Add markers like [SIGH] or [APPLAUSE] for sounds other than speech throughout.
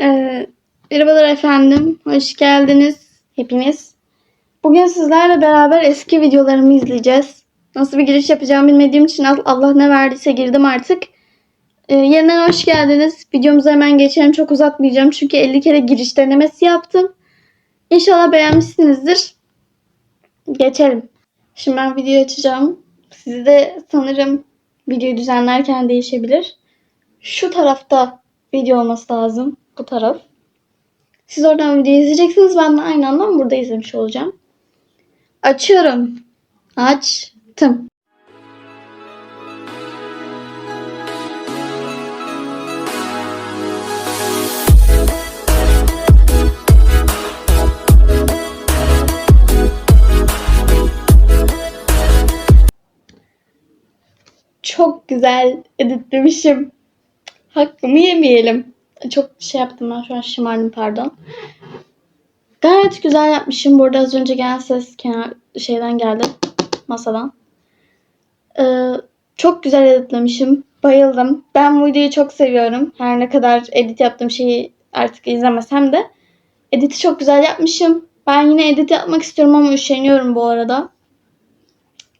Ee, merhabalar efendim. Hoş geldiniz hepiniz. Bugün sizlerle beraber eski videolarımı izleyeceğiz. Nasıl bir giriş yapacağımı bilmediğim için al- Allah ne verdiyse girdim artık. Ee, yeniden hoş geldiniz. Videomuza hemen geçelim. Çok uzatmayacağım çünkü 50 kere giriş denemesi yaptım. İnşallah beğenmişsinizdir. Geçelim. Şimdi ben video açacağım. Sizi de sanırım videoyu düzenlerken değişebilir. Şu tarafta video olması lazım. Bu taraf. Siz oradan video izleyeceksiniz. Ben de aynı anda burada izlemiş olacağım. Açıyorum. Açtım. Çok güzel editlemişim. Hakkımı yemeyelim. Çok şey yaptım ben şu an şımardım pardon. Gayet güzel yapmışım. Burada az önce gelen ses kenar şeyden geldi. Masadan. Ee, çok güzel editlemişim. Bayıldım. Ben bu videoyu çok seviyorum. Her ne kadar edit yaptığım şeyi artık izlemesem de. Editi çok güzel yapmışım. Ben yine edit yapmak istiyorum ama üşeniyorum bu arada.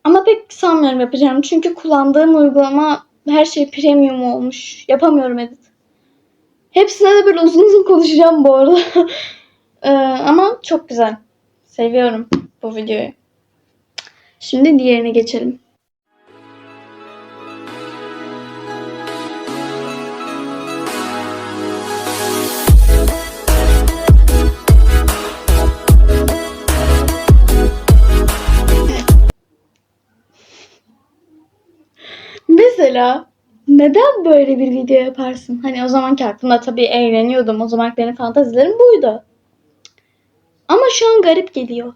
Ama pek sanmıyorum yapacağım. Çünkü kullandığım uygulama her şey premium olmuş. Yapamıyorum edit. Hepsine de böyle uzun uzun konuşacağım bu arada. [LAUGHS] Ee, ama çok güzel. Seviyorum bu videoyu. Şimdi diğerine geçelim. Mesela neden böyle bir video yaparsın? Hani o zamanki aklımda tabii eğleniyordum. O zaman benim fantazilerim buydu. Ama şu an garip geliyor.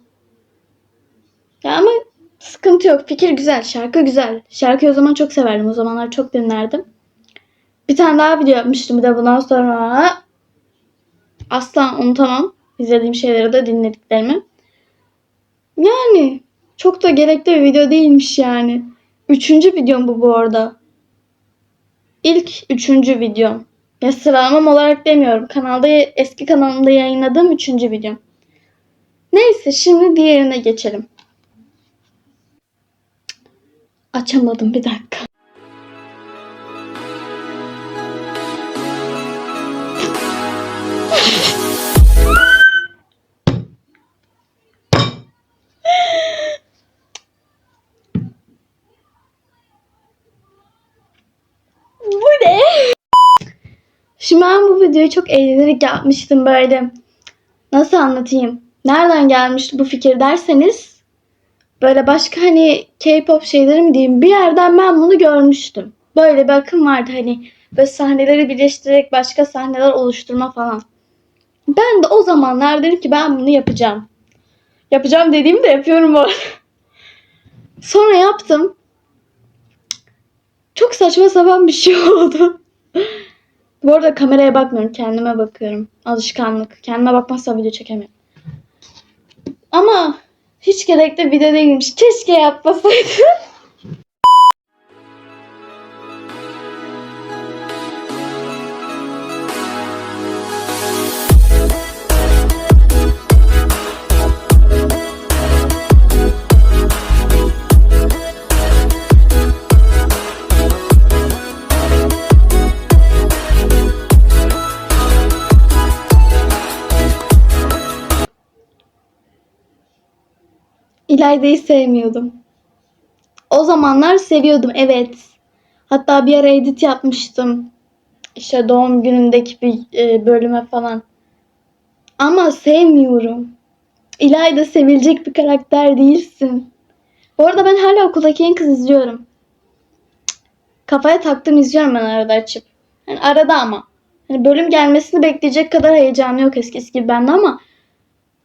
Ya ama sıkıntı yok. Fikir güzel. Şarkı güzel. Şarkıyı o zaman çok severdim. O zamanlar çok dinlerdim. Bir tane daha video yapmıştım bir de bundan sonra. Asla unutamam. İzlediğim şeyleri de dinlediklerimi. Yani çok da gerekli bir video değilmiş yani. Üçüncü videom bu bu arada. İlk üçüncü videom. Ya sıralamam olarak demiyorum. Kanalda eski kanalımda yayınladığım üçüncü videom. Neyse şimdi diğerine geçelim. Açamadım bir dakika. Şimdi ben bu videoyu çok eğlenerek yapmıştım böyle. Nasıl anlatayım? Nereden gelmişti bu fikir derseniz böyle başka hani K-pop şeyleri mi diyeyim bir yerden ben bunu görmüştüm. Böyle bir akım vardı hani böyle sahneleri birleştirerek başka sahneler oluşturma falan. Ben de o zamanlar dedim ki ben bunu yapacağım. Yapacağım dediğimi de yapıyorum bu. [LAUGHS] Sonra yaptım. Çok saçma sapan bir şey [LAUGHS] oldu. Bu arada kameraya bakmıyorum. Kendime bakıyorum. Alışkanlık. Kendime bakmazsam video çekemiyorum. Ama hiç gerekli video değilmiş. Keşke yapmasaydım. [LAUGHS] İlayda'yı sevmiyordum. O zamanlar seviyordum evet. Hatta bir ara edit yapmıştım. İşte doğum günündeki bir e, bölüme falan. Ama sevmiyorum. İlayda sevilecek bir karakter değilsin. Bu arada ben hala okuldaki en kız izliyorum. Kafaya taktım izliyorum ben arada açıp. Yani arada ama. Hani bölüm gelmesini bekleyecek kadar heyecanı yok eskisi gibi bende ama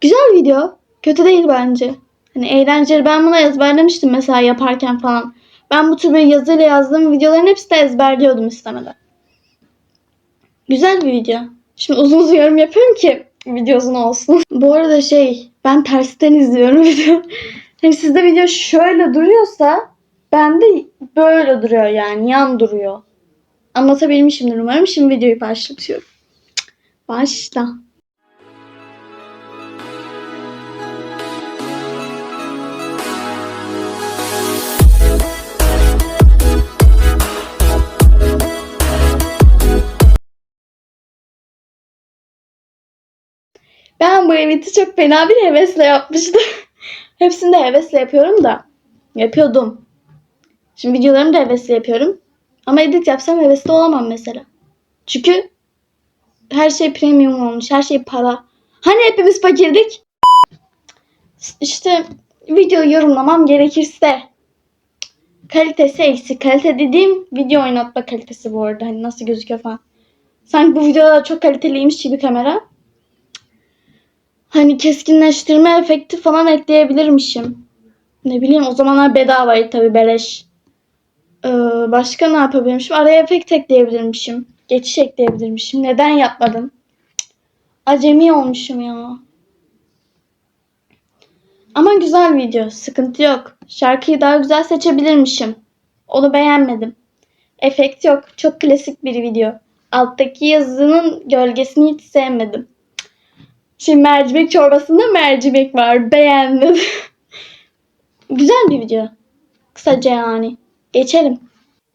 güzel video. Kötü değil bence. Hani eğlenceli. Ben bunu ezberlemiştim mesela yaparken falan. Ben bu tür bir yazıyla yazdığım videoların hepsini de ezberliyordum istemeden. Güzel bir video. Şimdi uzun uzun yorum yapıyorum ki video uzun olsun. [LAUGHS] bu arada şey ben tersten izliyorum [LAUGHS] video. Hani sizde video şöyle duruyorsa bende böyle duruyor yani yan duruyor. Anlatabilmişimdir umarım. Şimdi videoyu başlatıyorum. Başla. Ben bu editi çok fena bir hevesle yapmıştım. [LAUGHS] Hepsini de hevesle yapıyorum da. Yapıyordum. Şimdi videolarımı da hevesle yapıyorum. Ama edit yapsam hevesli olamam mesela. Çünkü her şey premium olmuş. Her şey para. Hani hepimiz fakirdik? İşte video yorumlamam gerekirse kalitesi eksik. Kalite dediğim video oynatma kalitesi bu arada. Hani nasıl gözüküyor falan. Sanki bu videoda çok kaliteliymiş gibi kamera. Hani keskinleştirme efekti falan ekleyebilirmişim. Ne bileyim o zamanlar bedavaydı tabii beleş. Ee, başka ne yapabilirmişim? Araya efekt ekleyebilirmişim. Geçiş ekleyebilirmişim. Neden yapmadım? Acemi olmuşum ya. Ama güzel video. Sıkıntı yok. Şarkıyı daha güzel seçebilirmişim. Onu beğenmedim. Efekt yok. Çok klasik bir video. Alttaki yazının gölgesini hiç sevmedim. Şimdi mercimek çorbasında mercimek var. Beğendim. [LAUGHS] Güzel bir video. Kısaca yani. Geçelim.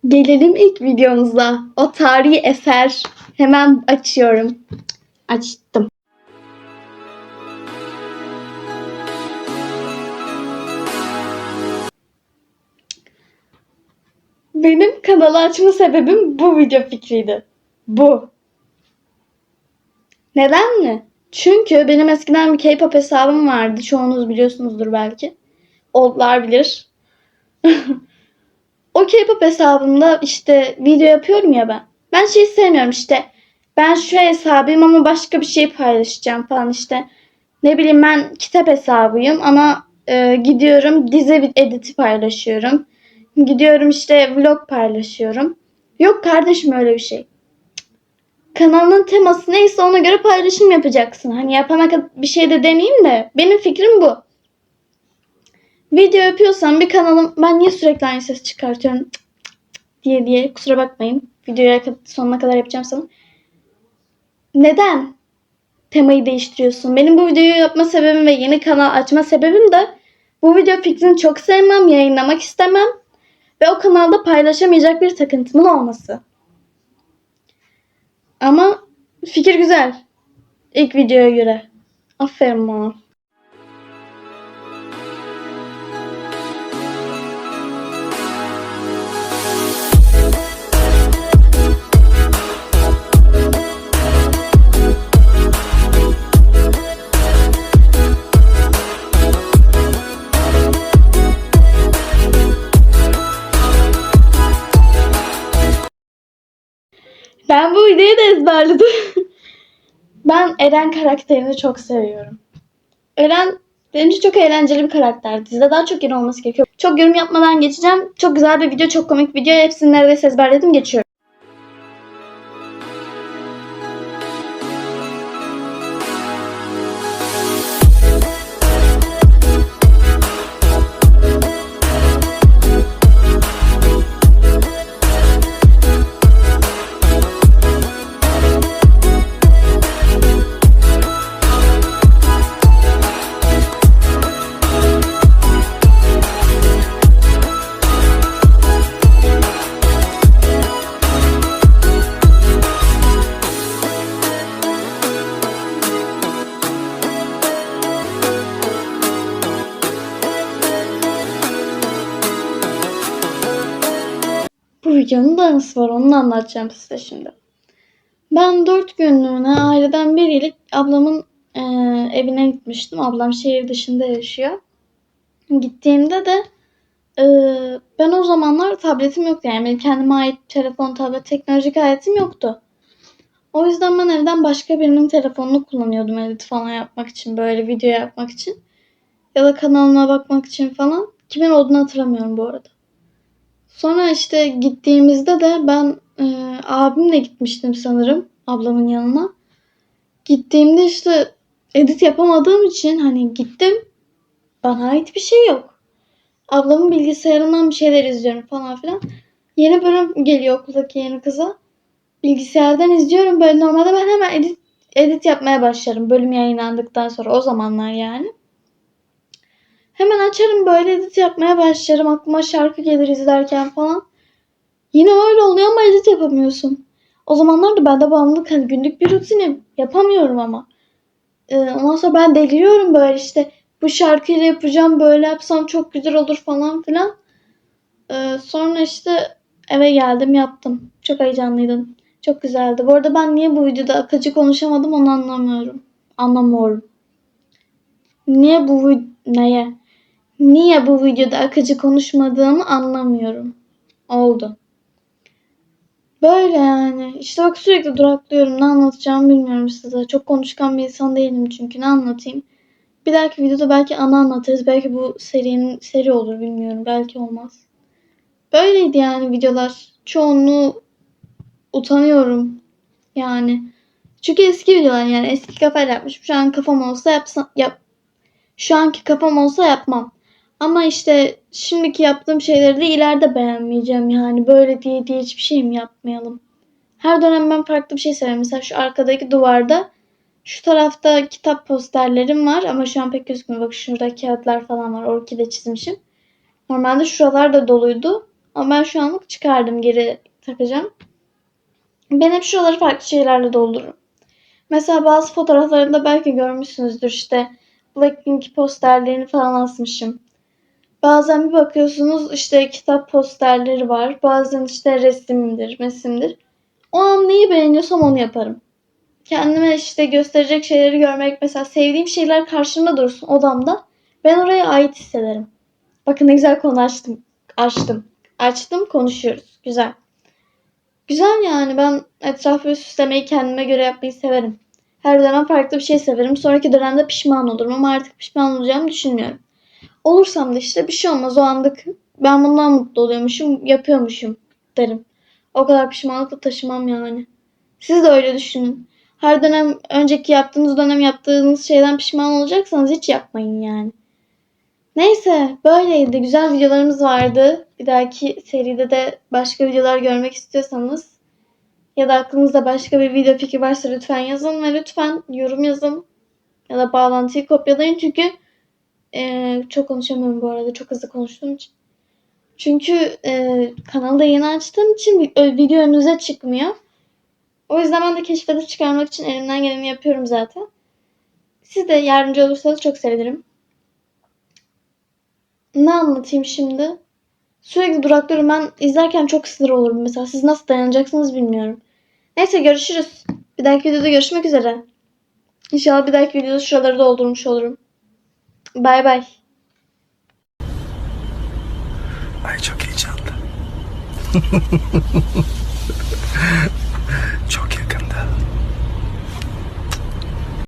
Gelelim ilk videomuza. O tarihi eser. Hemen açıyorum. Açtım. Benim kanalı açma sebebim bu video fikriydi. Bu. Neden mi? Çünkü benim eskiden bir K-pop hesabım vardı. Çoğunuz biliyorsunuzdur belki. Oldlar bilir. [LAUGHS] o K-pop hesabımda işte video yapıyorum ya ben. Ben şey sevmiyorum işte. Ben şu hesabıyım ama başka bir şey paylaşacağım falan işte. Ne bileyim ben kitap hesabıyım ama e, gidiyorum dizi editi paylaşıyorum. Gidiyorum işte vlog paylaşıyorum. Yok kardeşim öyle bir şey kanalın teması neyse ona göre paylaşım yapacaksın. Hani yapana kadar bir şey de demeyeyim de benim fikrim bu. Video yapıyorsam bir kanalım ben niye sürekli aynı ses çıkartıyorum cık cık cık diye diye kusura bakmayın. Videoya sonuna kadar yapacağım sana. Neden temayı değiştiriyorsun? Benim bu videoyu yapma sebebim ve yeni kanal açma sebebim de bu video fikrini çok sevmem, yayınlamak istemem ve o kanalda paylaşamayacak bir takıntımın olması. Ama fikir güzel. İlk videoya göre. Aferin bana. Eren karakterini çok seviyorum. Eren için çok eğlenceli bir karakter. Dizide daha çok yer olması gerekiyor. Çok yorum yapmadan geçeceğim. Çok güzel bir video, çok komik bir video. Hepsini neredeyse ezberledim, geçiyorum. Videonun da anısı var. Onu anlatacağım size şimdi. Ben dört günlüğüne aileden biriyle ablamın e, evine gitmiştim. Ablam şehir dışında yaşıyor. Gittiğimde de e, ben o zamanlar tabletim yoktu. Yani benim kendime ait telefon, tablet, teknolojik aletim yoktu. O yüzden ben evden başka birinin telefonunu kullanıyordum edit falan yapmak için. Böyle video yapmak için. Ya da kanalıma bakmak için falan. Kimin olduğunu hatırlamıyorum bu arada. Sonra işte gittiğimizde de ben e, abimle gitmiştim sanırım ablamın yanına. Gittiğimde işte edit yapamadığım için hani gittim. Bana ait bir şey yok. Ablamın bilgisayarından bir şeyler izliyorum falan filan. Yeni bölüm geliyor okuldaki yeni kıza. bilgisayardan izliyorum. Böyle normalde ben hemen edit edit yapmaya başlarım. Bölüm yayınlandıktan sonra o zamanlar yani. Hemen açarım böyle edit yapmaya başlarım. Aklıma şarkı gelir izlerken falan. Yine öyle oluyor ama edit yapamıyorsun. O zamanlar da bende bağımlılık hani günlük bir rutinim. Yapamıyorum ama. Ee, ondan sonra ben deliriyorum böyle işte. Bu şarkıyla yapacağım böyle yapsam çok güzel olur falan filan. Ee, sonra işte eve geldim yaptım. Çok heyecanlıydım. Çok güzeldi. Bu arada ben niye bu videoda akıcı konuşamadım onu anlamıyorum. Anlamıyorum. Niye bu neye? Niye bu videoda akıcı konuşmadığımı anlamıyorum. Oldu. Böyle yani. İşte bak sürekli duraklıyorum. Ne anlatacağımı bilmiyorum size. Çok konuşkan bir insan değilim çünkü. Ne anlatayım? Bir dahaki videoda belki ana anlatırız. Belki bu serinin seri olur bilmiyorum. Belki olmaz. Böyleydi yani videolar. Çoğunluğu utanıyorum. Yani. Çünkü eski videolar yani eski kafayla yapmışım. Şu an kafam olsa yapsam yap. Şu anki kafam olsa yapmam. Ama işte şimdiki yaptığım şeyleri de ileride beğenmeyeceğim yani. Böyle diye diye hiçbir şey mi yapmayalım? Her dönem ben farklı bir şey severim. Mesela şu arkadaki duvarda şu tarafta kitap posterlerim var ama şu an pek gözükmüyor. Bak şurada kağıtlar falan var. Orkide çizmişim. Normalde şuralar da doluydu. Ama ben şu anlık çıkardım. Geri takacağım. Ben hep şuraları farklı şeylerle doldururum. Mesela bazı fotoğraflarında belki görmüşsünüzdür işte Blackpink posterlerini falan asmışım. Bazen bir bakıyorsunuz işte kitap posterleri var. Bazen işte resimdir, mesimdir. O an neyi beğeniyorsam onu yaparım. Kendime işte gösterecek şeyleri görmek mesela sevdiğim şeyler karşımda dursun odamda. Ben oraya ait hissederim. Bakın ne güzel konu açtım. Açtım. Açtım konuşuyoruz. Güzel. Güzel yani ben etrafı süslemeyi kendime göre yapmayı severim. Her dönem farklı bir şey severim. Sonraki dönemde pişman olurum ama artık pişman olacağımı düşünmüyorum. Olursam da işte bir şey olmaz o anlık. Ben bundan mutlu oluyormuşum, yapıyormuşum derim. O kadar pişmanlıkla taşımam yani. Siz de öyle düşünün. Her dönem önceki yaptığınız dönem yaptığınız şeyden pişman olacaksanız hiç yapmayın yani. Neyse böyleydi. Güzel videolarımız vardı. Bir dahaki seride de başka videolar görmek istiyorsanız ya da aklınızda başka bir video fikri varsa lütfen yazın ve lütfen yorum yazın. Ya da bağlantıyı kopyalayın çünkü eee, çok konuşamıyorum bu arada. Çok hızlı konuştuğum için. Çünkü eee kanalda yeni açtığım için video önünüze çıkmıyor. O yüzden ben de keşfedip çıkarmak için elimden geleni yapıyorum zaten. Siz de yardımcı olursanız çok sevinirim. Ne anlatayım şimdi? Sürekli duraklıyorum. Ben izlerken çok sinir olurum mesela. Siz nasıl dayanacaksınız bilmiyorum. Neyse görüşürüz. Bir dahaki videoda görüşmek üzere. İnşallah bir dahaki videoda şuraları doldurmuş olurum. Bay bay. Ay çok heyecanlı. [LAUGHS] çok yakın.